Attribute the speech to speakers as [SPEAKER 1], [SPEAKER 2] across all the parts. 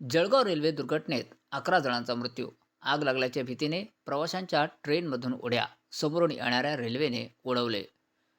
[SPEAKER 1] Jalgaon railway दुर्घटनेत अकरा जणांचा मृत्यू. आग लागल्याच्या भीतीने प्रवाशांच्या ट्रेनमधून उड्या समोरून येणाऱ्या रेल्वेने उडवले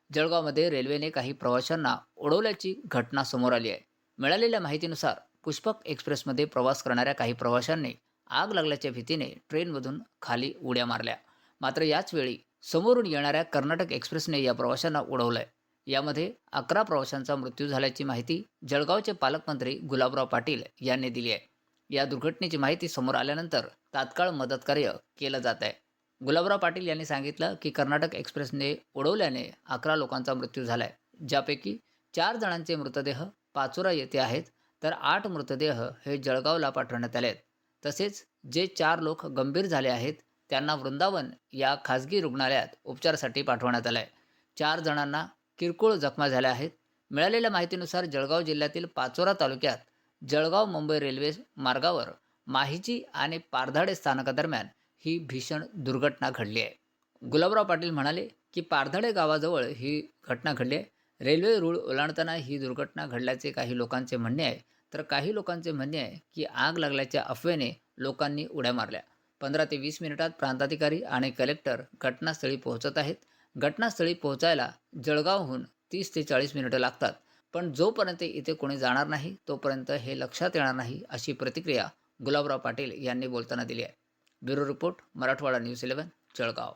[SPEAKER 1] जळगावमध्ये रेल्वेने काही प्रवाशांना उडवल्याची घटना समोर आली आहे. मिळालेल्या माहितीनुसार पुष्पक एक्सप्रेसमध्ये प्रवास करणाऱ्या काही प्रवाशांनी आग लागल्याच्या भीतीने ट्रेनमधून खाली उड्या मारल्या. मात्र याचवेळी समोरून येणाऱ्या कर्नाटक एक्सप्रेसने या प्रवाशांना उडवलं आहे यामध्ये अकरा प्रवाशांचा मृत्यू झाल्याची माहिती जळगावचे पालकमंत्री गुलाबराव पाटील यांनी दिली आहे. या दुर्घटनेची माहिती समोर आल्यानंतर तात्काळ मदत कार्य केलं जात आहे. गुलाबराव पाटील यांनी सांगितलं की कर्नाटक एक्सप्रेसने उडवल्याने अकरा लोकांचा मृत्यू झाला आहे ज्यापैकी चार जणांचे मृतदेह पाचोरा येथे आहेत तर आठ मृतदेह हे जळगावला पाठवण्यात आले आहेत तसेच जे चार लोक गंभीर झाले आहेत त्यांना वृंदावन या खाजगी रुग्णालयात उपचारासाठी पाठवण्यात आलं आहे चार जणांना किरकोळ जखमा झाल्या आहेत. मिळालेल्या माहितीनुसार जळगाव जिल्ह्यातील पाचोरा तालुक्यात जळगाव मुंबई रेल्वे मार्गावर माहिजी आणि पारधाडे स्थानकादरम्यान ही भीषण दुर्घटना घडली आहे. गुलाबराव पाटील म्हणाले की पारधाडे गावाजवळ ही घटना घडली आहे. रेल्वे रूळ ओलांडताना ही दुर्घटना घडल्याचे काही लोकांचे म्हणणे आहे. तर काही लोकांचे म्हणणे आहे की आग लागल्याच्या अफवेने लोकांनी उड्या मारल्या. पंधरा ते वीस मिनिटात प्रांताधिकारी आणि कलेक्टर घटनास्थळी पोहोचत आहेत. घटनास्थळी पोहोचायला जळगावहून तीस ते चाळीस मिनिटं लागतात. पण जोपर्यंत इथे कोणी जाणार नाही तोपर्यंत हे लक्षात येणार नाही अशी प्रतिक्रिया गुलाबराव पाटील यांनी बोलताना दिली आहे. Bureau report Marathwada news eleven Jalgaon.